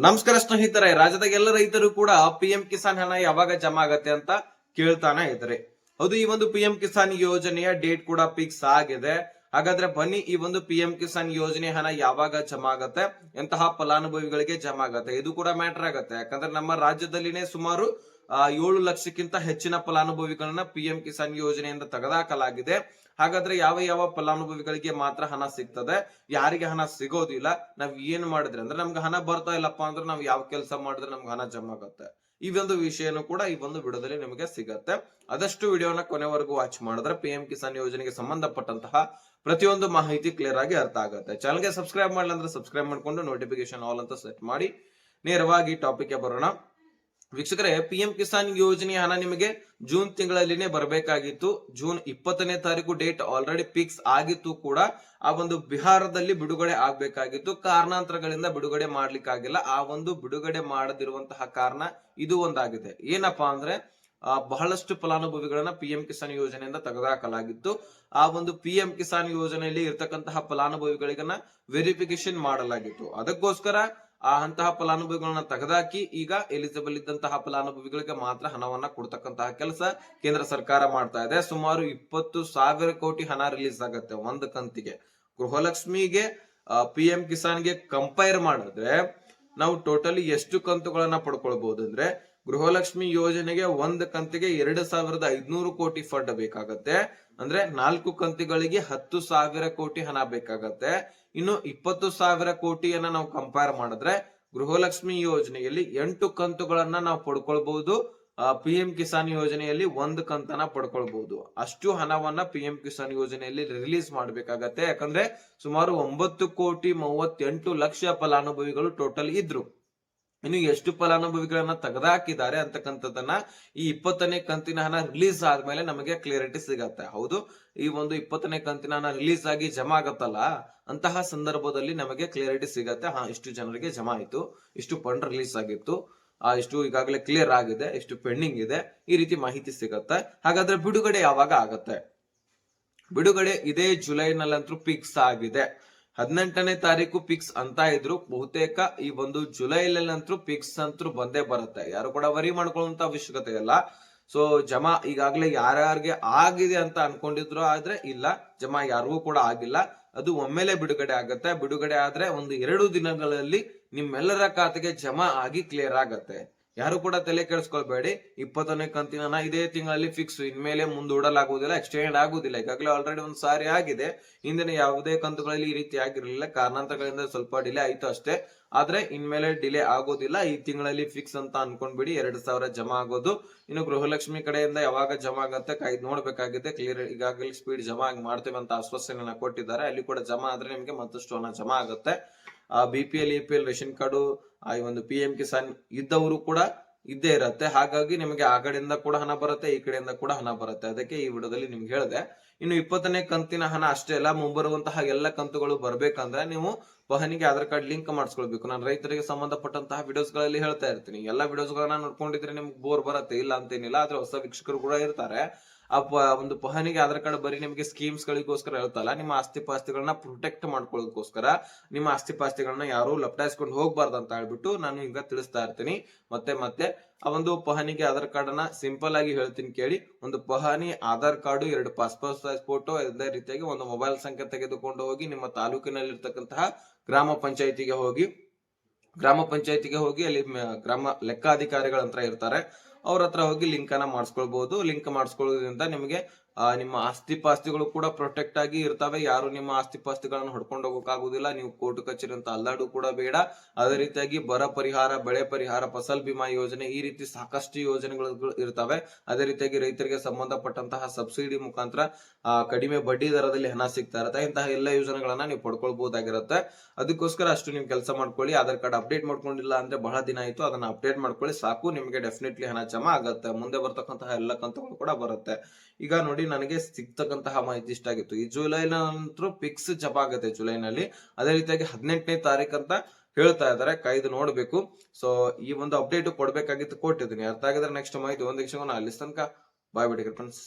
ನಮಸ್ಕಾರ ಸ್ನೇಹಿತರೆ, ರಾಜ್ಯದಾಗ ಎಲ್ಲ ರೈತರು ಕೂಡ ಪಿ ಎಂ ಕಿಸಾನ್ ಹಣ ಯಾವಾಗ ಜಮಾ ಆಗತ್ತೆ ಅಂತ ಕೇಳ್ತಾನೆ ಇದ್ದಾರೆ ಹೌದು, ಈ ಒಂದು ಪಿ ಎಂ ಕಿಸಾನ್ ಯೋಜನೆಯ ಡೇಟ್ ಕೂಡ ಫಿಕ್ಸ್ ಆಗಿದೆ. ಹಾಗಾದ್ರೆ ಬನ್ನಿ, ಈ ಒಂದು ಪಿ ಎಂ ಕಿಸಾನ್ ಯೋಜನೆ ಹಣ ಯಾವಾಗ ಜಮಾ ಆಗತ್ತೆ, ಎಂತಹ ಫಲಾನುಭವಿಗಳಿಗೆ ಜಮಾ ಆಗತ್ತೆ, ಇದು ಕೂಡ ಮ್ಯಾಟರ್ ಆಗತ್ತೆ. ಯಾಕಂದ್ರೆ ನಮ್ಮ ರಾಜ್ಯದಲ್ಲಿನೇ ಸುಮಾರು ಏಳು ಲಕ್ಷಕ್ಕಿಂತ ಹೆಚ್ಚಿನ ಫಲಾನುಭವಿಗಳನ್ನ ಪಿ ಎಂ ಕಿಸಾನ್ ಯೋಜನೆಯಿಂದ ತೆಗೆದಾಕಲಾಗಿದೆ. ಹಾಗಾದ್ರೆ ಯಾವ ಯಾವ ಫಲಾನುಭವಿಗಳಿಗೆ ಮಾತ್ರ ಹಣ ಸಿಗ್ತದೆ? ಯಾರಿಗೆ ಹಣ ಸಿಗೋದಿಲ್ಲ? ನಾವ್ ಏನ್ ಮಾಡಿದ್ರೆ? ಅಂದ್ರೆ ನಮ್ಗೆ ಹಣ ಬರ್ತಾ ಇಲ್ಲಪ್ಪ ಅಂದ್ರೆ ನಾವ್ ಯಾವ ಕೆಲಸ ಮಾಡಿದ್ರೆ ನಮ್ಗೆ ಹಣ ಜಮಾ ಆಗುತ್ತೆ. ಈ ಒಂದು ವಿಷಯನೂ ಕೂಡ ಈ ಒಂದು ವಿಡಿಯೋದಲ್ಲಿ ನಿಮಗೆ ಸಿಗತ್ತೆ. ಆದಷ್ಟು ವಿಡಿಯೋನ ಕೊನೆವರೆಗೂ ವಾಚ್ ಮಾಡಿದ್ರೆ ಪಿ ಎಂ ಕಿಸಾನ್ ಯೋಜನೆಗೆ ಸಂಬಂಧಪಟ್ಟಂತಹ ಪ್ರತಿಯೊಂದು ಮಾಹಿತಿ ಕ್ಲಿಯರ್ ಆಗಿ ಅರ್ಥ ಆಗುತ್ತೆ. ಚಾನಲ್ಗೆ ಸಬ್ಸ್ಕ್ರೈಬ್ ಮಾಡಲ್ಲ ಅಂದ್ರೆ ಸಬ್ಸ್ಕ್ರೈಬ್ ಮಾಡ್ಕೊಂಡು ನೋಟಿಫಿಕೇಶನ್ ಆಲ್ ಅಂತ ಸೆಟ್ ಮಾಡಿ ನೇರವಾಗಿ ಟಾಪಿಕ್ಗೆ ಬರೋಣ. ವೀಕ್ಷಕರೇ ಪಿ ಎಂ ಕಿಸಾನ್ ಯೋಜನೆಯ ಹಣ ನಿಮಗೆ ಜೂನ್ ತಿಂಗಳಲ್ಲಿನೇ ಬರಬೇಕಾಗಿತ್ತು. ಜೂನ್ ಇಪ್ಪತ್ತನೇ ತಾರೀಕು ಡೇಟ್ ಆಲ್ರೆಡಿ ಫಿಕ್ಸ್ ಆಗಿತ್ತು ಕೂಡ. ಆ ಒಂದು ಬಿಹಾರದಲ್ಲಿ ಬಿಡುಗಡೆ ಆಗ್ಬೇಕಾಗಿತ್ತು. ಕಾರಣಾಂತರಗಳಿಂದ ಬಿಡುಗಡೆ ಮಾಡ್ಲಿಕ್ಕಾಗಿಲ್ಲ. ಆ ಒಂದು ಬಿಡುಗಡೆ ಮಾಡದಿರುವಂತಹ ಕಾರಣ ಇದು ಒಂದಾಗಿದೆ. ಏನಪ್ಪಾ ಅಂದ್ರೆ ಬಹಳಷ್ಟು ಫಲಾನುಭವಿಗಳನ್ನ ಪಿ ಎಂ ಕಿಸಾನ್ ಯೋಜನೆಯಿಂದ ತೆಗೆದುಹಾಕಲಾಗಿತ್ತು. ಆ ಒಂದು ಪಿ ಎಂ ಕಿಸಾನ್ ಯೋಜನೆಯಲ್ಲಿ ಇರ್ತಕ್ಕಂತಹ ಫಲಾನುಭವಿಗಳಿಗನ್ನ ವೆರಿಫಿಕೇಶನ್ ಮಾಡಲಾಗಿತ್ತು. ಅದಕ್ಕೋಸ್ಕರ ಆ ಅಂತಹ ಫಲಾನುಭವಿಗಳನ್ನ ತೆಗೆದಾಕಿ ಈಗ ಎಲಿಜಿಬಲ್ ಇದ್ದಂತಹ ಫಲಾನುಭವಿಗಳಿಗೆ ಮಾತ್ರ ಹಣವನ್ನ ಕೊಡ್ತಕ್ಕಂತಹ ಕೆಲಸ ಕೇಂದ್ರ ಸರ್ಕಾರ ಮಾಡ್ತಾ ಇದೆ. ಸುಮಾರು ಇಪ್ಪತ್ತು ಸಾವಿರ ಕೋಟಿ ಹಣ ರಿಲೀಸ್ ಆಗುತ್ತೆ ಒಂದು ಕಂತಿಗೆ. ಗೃಹಲಕ್ಷ್ಮಿಗೆ ಪಿ ಎಂ ಕಿಸಾನ್ಗೆ ಕಂಪೇರ್ ಮಾಡಿದ್ರೆ ನಾವು ಟೋಟಲಿ ಎಷ್ಟು ಕಂತುಗಳನ್ನ ಪಡ್ಕೊಳ್ಬಹುದು ಅಂದ್ರೆ ಗೃಹಲಕ್ಷ್ಮಿ ಯೋಜನೆಗೆ ಒಂದ್ ಕಂತಿಗೆ ಎರಡು ಸಾವಿರದ ಐದ್ನೂರು ಕೋಟಿ ಫಂಡ್ ಬೇಕಾಗತ್ತೆ. ಅಂದ್ರೆ ನಾಲ್ಕು ಕಂತಿಗಳಿಗೆ ಹತ್ತು ಸಾವಿರ ಕೋಟಿ ಹಣ ಬೇಕಾಗತ್ತೆ. ಇನ್ನು ಇಪ್ಪತ್ತು ಸಾವಿರ ಕೋಟಿಯನ್ನ ನಾವು ಕಂಪೇರ್ ಮಾಡಿದ್ರೆ ಗೃಹಲಕ್ಷ್ಮಿ ಯೋಜನೆಯಲ್ಲಿ ಎಂಟು ಕಂತುಗಳನ್ನ ನಾವು ಪಡ್ಕೊಳ್ಬಹುದು ಪಿ ಎಂ ಕಿಸಾನ್ ಯೋಜನೆಯಲ್ಲಿ ಒಂದ್ ಕಂತನ ಪಡ್ಕೊಳ್ಬಹುದು ಅಷ್ಟು ಹಣವನ್ನ ಪಿ ಎಂ ಕಿಸಾನ್ ಯೋಜನೆಯಲ್ಲಿ ರಿಲೀಸ್ ಮಾಡ್ಬೇಕಾಗತ್ತೆ. ಯಾಕಂದ್ರೆ ಸುಮಾರು ಒಂಬತ್ತು ಕೋಟಿ ಮೂವತ್ತೆಂಟು ಲಕ್ಷ ಫಲಾನುಭವಿಗಳು ಟೋಟಲ್ ಇದ್ರು. ಇನ್ನು ಎಷ್ಟು ಫಲಾನುಭವಿಗಳನ್ನ ತೆಗೆದಾಕಿದ್ದಾರೆ ಅಂತಕ್ಕಂಥದ್ದನ್ನ ಈ ಇಪ್ಪತ್ತನೇ ಕಂತಿನ ಹಣ ರಿಲೀಸ್ ಆದ್ಮೇಲೆ ನಮಗೆ ಕ್ಲಿಯರಿಟಿ ಸಿಗತ್ತೆ. ಹೌದು, ಈ ಒಂದು ಇಪ್ಪತ್ತನೇ ಕಂತಿನ ಹಣ ರಿಲೀಸ್ ಆಗಿ ಜಮಾ ಆಗತ್ತಲ್ಲ? ಅಂತಹ ಸಂದರ್ಭದಲ್ಲಿ ನಮಗೆ ಕ್ಲಿಯರಿಟಿ ಸಿಗತ್ತೆ. ಹಾ, ಇಷ್ಟು ಜನರಿಗೆ ಜಮಾ ಆಯ್ತು, ಇಷ್ಟು ಫಂಡ್ ರಿಲೀಸ್ ಆಗಿತ್ತು, ಆ, ಇಷ್ಟು ಈಗಾಗಲೇ ಕ್ಲಿಯರ್ ಆಗಿದೆ, ಇಷ್ಟು ಪೆಂಡಿಂಗ್ ಇದೆ, ಈ ರೀತಿ ಮಾಹಿತಿ ಸಿಗತ್ತೆ. ಹಾಗಾದ್ರೆ ಬಿಡುಗಡೆ ಯಾವಾಗ ಆಗತ್ತೆ? ಬಿಡುಗಡೆ ಇದೇ ಜುಲೈನಲ್ಲಂತೂ ಫಿಕ್ಸ್ ಆಗಿದೆ. ಹದಿನೆಂಟನೇ ತಾರೀಕು ಪಿಕ್ಸ್ ಅಂತ ಇದ್ರು. ಬಹುತೇಕ ಈ ಒಂದು ಜುಲೈಲಂತೂ ಪಿಕ್ಸ್ ಅಂತೂ ಬಂದೇ ಬರುತ್ತೆ. ಯಾರು ಕೂಡ ವರಿ ಮಾಡ್ಕೊಳ್ಳುವಂತ ಅವಶ್ಯಕತೆ ಇಲ್ಲ. ಸೊ ಜಮಾ ಈಗಾಗಲೇ ಯಾರ್ಯಾರಿಗೆ ಆಗಿದೆ ಅಂತ ಅನ್ಕೊಂಡಿದ್ರು ಆದ್ರೆ ಇಲ್ಲ. ಜಮಾ ಯಾರಿಗೂ ಕೂಡ ಆಗಿಲ್ಲ. ಅದು ಒಮ್ಮೆಲೆ ಬಿಡುಗಡೆ ಆಗತ್ತೆ. ಬಿಡುಗಡೆ ಆದ್ರೆ ಒಂದು ಎರಡು ದಿನಗಳಲ್ಲಿ ನಿಮ್ಮೆಲ್ಲರ ಖಾತೆಗೆ ಜಮಾ ಆಗಿ ಕ್ಲಿಯರ್ ಆಗತ್ತೆ. ಯಾರು ಕೂಡ ತಲೆ ಕೆಡಿಸ್ಕೊಳ್ಬೇಡಿ. ಇಪ್ಪತ್ತನೇ ಕಂತಿನ ಇದೇ ತಿಂಗಳಲ್ಲಿ ಫಿಕ್ಸ್ ಇನ್ಮೇಲೆ ಮುಂದೂಡಲಾಗುವುದಿಲ್ಲ ಎಕ್ಸ್ಟೆಂಡ್ ಆಗುವುದಿಲ್ಲ. ಈಗಾಗಲೇ ಆಲ್ರೆಡಿ ಒಂದು ಸಾರಿ ಆಗಿದೆ. ಹಿಂದಿನ ಯಾವುದೇ ಕಂತುಗಳಲ್ಲಿ ಈ ರೀತಿ ಆಗಿರಲಿಲ್ಲ. ಕಾರಣಾಂತರಗಳಿಂದ ಸ್ವಲ್ಪ ಡಿಲೇ ಆಯ್ತು ಅಷ್ಟೇ. ಆದ್ರೆ ಇನ್ಮೇಲೆ ಡಿಲೇ ಆಗೋದಿಲ್ಲ ಈ ತಿಂಗಳಲ್ಲಿ ಫಿಕ್ಸ್ ಅಂತ ಅನ್ಕೊಂಡ್ಬಿಡಿ. ಎರಡ್ ಸಾವಿರ ಜಮಾ ಆಗೋದು. ಇನ್ನು ಗೃಹಲಕ್ಷ್ಮಿ ಕಡೆಯಿಂದ ಯಾವಾಗ ಜಮಾ ಆಗತ್ತೆ ಕಾಯ್ದು ನೋಡ್ಬೇಕಾಗಿದೆ. ಕ್ಲಿಯರ್ ಈಗಾಗಲೇ ಸ್ಪೀಡ್ ಜಮಾ ಆಗಿ ಮಾಡ್ತೇವೆ ಅಂತ ಆಶ್ವಾಸನೆಯನ್ನ ಕೊಟ್ಟಿದ್ದಾರೆ. ಅಲ್ಲಿ ಕೂಡ ಜಮಾ ಆದ್ರೆ ನಿಮಗೆ ಮತ್ತಷ್ಟು ಹಣ ಜಮಾ ಆಗುತ್ತೆ. B P L E P L ration card ಆ ಒಂದು ಪಿ ಎಂ ಕಿಸಾನ್ ಇದ್ದವರು ಕೂಡ ಇದ್ದೇ ಇರತ್ತೆ. ಹಾಗಾಗಿ ನಿಮಗೆ ಆ ಕಡೆಯಿಂದ ಕೂಡ ಹಣ ಬರುತ್ತೆ, ಈ ಕಡೆಯಿಂದ ಕೂಡ ಹಣ ಬರುತ್ತೆ. ಅದಕ್ಕೆ ಈ ವಿಡಿಯೋದಲ್ಲಿ ನಿಮ್ಗೆ ಹೇಳಿದೆ, ಇನ್ನು ಇಪ್ಪತ್ತನೇ ಕಂತಿನ ಹಣ ಅಷ್ಟೇ ಅಲ್ಲ, ಮುಂಬರುವಂತಹ ಎಲ್ಲ ಕಂತುಗಳು ಬರ್ಬೇಕಂದ್ರೆ ನೀವು ವಾಹನಿಗೆ ಆಧಾರ್ ಕಾರ್ಡ್ ಲಿಂಕ್ ಮಾಡಿಸ್ಕೊಳ್ಬೇಕು. ನಾನು ರೈತರಿಗೆ ಸಂಬಂಧಪಟ್ಟಂತಹ ವಿಡಿಯೋಸ್ಗಳಲ್ಲಿ ಹೇಳ್ತಾ ಇರ್ತೀನಿ. ಎಲ್ಲ ವಿಡಿಯೋಸ್ ಗಳನ್ನ ನೋಡ್ಕೊಂಡಿದ್ರೆ ನಿಮ್ಗೆ ಬೋರ್ ಬರುತ್ತೆ, ಇಲ್ಲ ಅಂತೇನಿಲ್ಲ. ಆದ್ರೆ ಹೊಸ ವೀಕ್ಷಕರು ಕೂಡ ಇರ್ತಾರೆ. ಆ ಒಂದು ಪಹನಿಗೆ ಆಧಾರ್ ಕಾರ್ಡ್ ಬರೀ ನಿಮಗೆ ಸ್ಕೀಮ್ಸ್ ಗಳಿಗೋಸ್ಕರ ಹೇಳ್ತಲ್ಲ ನಿಮ್ಮ ಆಸ್ತಿ ಪಾಸ್ತಿಗಳನ್ನ ಪ್ರೊಟೆಕ್ಟ್ ಮಾಡ್ಕೊಳ್ಳೋದಕ್ಕೋಸ್ಕರ ನಿಮ್ಮ ಆಸ್ತಿ ಪಾಸ್ತಿಗಳನ್ನ ಯಾರು ಲಪ್ಟಾಯಿಸ್ಕೊಂಡು ಹೋಗ್ಬಾರ್ದು ಅಂತ ಹೇಳ್ಬಿಟ್ಟು ನಾನು ಈಗ ತಿಳಿಸ್ತಾ ಇರ್ತೀನಿ. ಮತ್ತೆ ಮತ್ತೆ ಆ ಒಂದು ಪಹನಿಗೆ ಆಧಾರ್ ಕಾರ್ಡ್ ಅನ್ನ ಸಿಂಪಲ್ ಆಗಿ ಹೇಳ್ತೀನಿ ಕೇಳಿ. ಒಂದು ಪಹಣಿ, ಆಧಾರ್ ಕಾರ್ಡ್, ಎರಡು ಪಾಸ್ಪೋರ್ಟ್ ಸೈಜ್ ಫೋಟೋ ಇದೇ ರೀತಿಯಾಗಿ ಒಂದು ಮೊಬೈಲ್ ಸಂಖ್ಯೆ ತೆಗೆದುಕೊಂಡು ಹೋಗಿ ನಿಮ್ಮ ತಾಲೂಕಿನಲ್ಲಿ ಇರ್ತಕ್ಕಂತಹ ಗ್ರಾಮ ಪಂಚಾಯತಿಗೆ ಹೋಗಿ, ಗ್ರಾಮ ಪಂಚಾಯತಿಗೆ ಹೋಗಿ ಅಲ್ಲಿ ಗ್ರಾಮ ಲೆಕ್ಕಾಧಿಕಾರಿಗಳಂತ್ರ ಇರ್ತಾರೆ. ಅವ್ರ ಹತ್ರ ಹೋಗಿ ಲಿಂಕ್ ಅನ್ನ ಮಾಡಿಸ್ಕೊಳ್ಬಹುದು ಲಿಂಕ್ ಮಾಡಿಸ್ಕೊಳ್ಳೋದ್ರಿಂದ ನಿಮಗೆ ನಿಮ್ಮ ಆಸ್ತಿ ಪಾಸ್ತಿಗಳು ಕೂಡ ಪ್ರೊಟೆಕ್ಟ್ ಆಗಿ ಇರ್ತವೆ. ಯಾರು ನಿಮ್ಮ ಆಸ್ತಿ ಪಾಸ್ತಿಗಳನ್ನು ಹೊಡ್ಕೊಂಡು ಹೋಗೋಕ್ಕಾಗುದಿಲ್ಲ. ನೀವು ಕೋರ್ಟ್ ಕಚೇರಿ ಅಂತ ಅಲ್ಲಾಡು ಕೂಡ ಬೇಡ. ಅದೇ ರೀತಿಯಾಗಿ ಬರ ಪರಿಹಾರ, ಬೆಳೆ ಪರಿಹಾರ, ಫಸಲ್ ಬಿಮಾ ಯೋಜನೆ ಈ ರೀತಿ ಸಾಕಷ್ಟು ಯೋಜನೆಗಳು ಇರ್ತವೆ. ಅದೇ ರೀತಿಯಾಗಿ ರೈತರಿಗೆ ಸಂಬಂಧಪಟ್ಟಂತಹ ಸಬ್ಸಿಡಿ ಮುಖಾಂತರ ಕಡಿಮೆ ಬಡ್ಡಿ ದರದಲ್ಲಿ ಹಣ ಸಿಗ್ತಾ ಇರುತ್ತೆ. ಇಂತಹ ಎಲ್ಲ ಯೋಜನೆಗಳನ್ನ ನೀವು ಪಡ್ಕೊಳ್ಬಹುದಾಗಿರುತ್ತೆ ಅದಕ್ಕೋಸ್ಕರ ಅಷ್ಟು ನೀವು ಕೆಲಸ ಮಾಡ್ಕೊಳ್ಳಿ. ಆಧಾರ್ ಕಾರ್ಡ್ ಅಪ್ಡೇಟ್ ಮಾಡ್ಕೊಂಡಿಲ್ಲ ಅಂದ್ರೆ ಬಹಳ ದಿನ ಆಯ್ತು. ಅದನ್ನ ಅಪ್ಡೇಟ್ ಮಾಡ್ಕೊಳ್ಳಿ. ಸಾಕು. ನಿಮಗೆ ಡೆಫಿನೆಟ್ಲಿ ಹಣ ಜಮಾ ಆಗತ್ತೆ. ಮುಂದೆ ಬರ್ತಕ್ಕಂತಹ ಎಲ್ಲ ಕಂತುಗಳು ಕೂಡ ಬರುತ್ತೆ. ಈಗ ನೋಡಿ ನನಗೆ ಸಿಗ್ತಕ್ಕಂತಹ ಮಾಹಿತಿ ಇಷ್ಟ ಆಗಿತ್ತು. ಈ ಜುಲೈನಂತರೂ ಫಿಕ್ಸ್ ಜಬ ಆಗುತ್ತೆ ಜುಲೈನಲ್ಲಿ. ಅದೇ ರೀತಿಯಾಗಿ ಹದಿನೆಂಟನೇ ತಾರೀಕು ಅಂತ ಹೇಳ್ತಾ ಇದ್ದಾರೆ. ಕೈದು ನೋಡ್ಬೇಕು. ಸೊ ಈ ಒಂದು ಅಪ್ಡೇಟ್ ಕೊಡ್ಬೇಕಾಗಿತ್ತು, ಕೊಟ್ಟಿದ್ದೀನಿ. ಅರ್ಥ ಆಗಿದ್ರೆ ನೆಕ್ಸ್ಟ್ ಮಾಹಿತಿ ಒಂದ್ ಸಿಗೋಣ ಅಲ್ಲಿ ತನಕ. ಬಾಯ್ ಬಿಡಿ ಫ್ರೆಂಡ್ಸ್